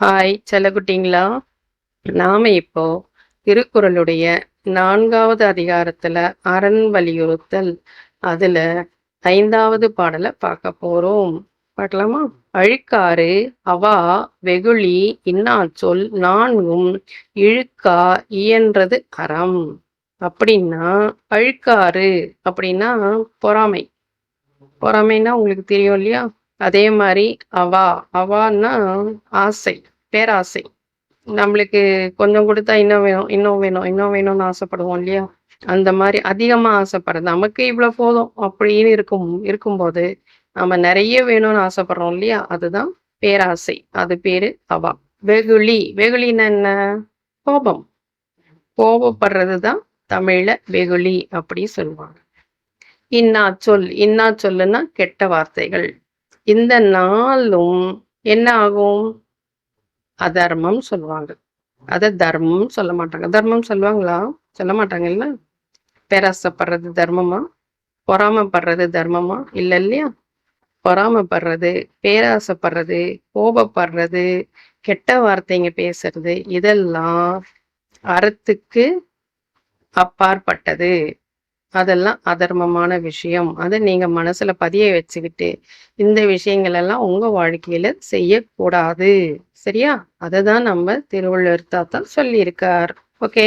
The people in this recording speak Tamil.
ஹாய் செல்லகுட்டிங்களா நாம இப்போ திருக்குறளுடைய நான்காவது அதிகாரத்துல அரண் வலியுறுத்தல் அதுல ஐந்தாவது பாடலை பார்க்க போறோம். பார்க்கலாமா? அழுக்காறு அவா வெகுளி இன்னாச்சொல் நான்கும் இழுக்கா இயன்றது அறம். அப்படின்னா அழுக்காறு அப்படின்னா பொறாமை. பொறாமைன்னா உங்களுக்கு தெரியும் இல்லையா? அதே மாதிரி அவா. அவான்னா ஆசை பேராசை. நம்மளுக்கு கொஞ்சம் கொடுத்தா இன்னும் வேணும் இன்னும் வேணும் இன்னும் வேணும்னு ஆசைப்படுவோம் இல்லையா? அந்த மாதிரி அதிகமா ஆசைப்படுறது நமக்கு இவ்வளவு போதும் அப்படின்னு இருக்கும் இருக்கும்போது நம்ம நிறைய வேணும்னு ஆசைப்படுறோம் இல்லையா? அதுதான் பேராசை. அது பேரு அவா. வெகுளி. வெகுளின்னா என்ன? கோபம். கோபப்படுறது தான் தமிழ்ல வெகுளி அப்படி சொல்லுவாங்க. இன்னா சொல் இன்னா சொல்லுன்னா கெட்ட வார்த்தைகள். இந்த நாளும் என்ன ஆகும் அதர்மம் சொல்லுவாங்க. அதை தர்மம் சொல்ல மாட்டாங்க. தர்மம் சொல்லுவாங்களா? சொல்ல மாட்டாங்கல்ல பேராசப்படுறது தர்மமா? பொறாமப்படுறது தர்மமா? இல்ல இல்லையா? பொறாமப்படுறது பேராசைப்படுறது கோபப்படுறது கெட்ட வார்த்தைங்க பேசுறது இதெல்லாம் அறத்துக்கு அப்பாற்பட்டது. அதெல்லாம் அதர்மமான விஷயம். அதை நீங்க மனசுல பதிய வச்சுக்கிட்டு இந்த விஷயங்கள் எல்லாம் உங்க வாழ்க்கையில செய்யக்கூடாது. சரியா? அதை தான் நம்ம திருவள்ளுவர் தாத்தா சொல்லியிருக்கார். ஓகே.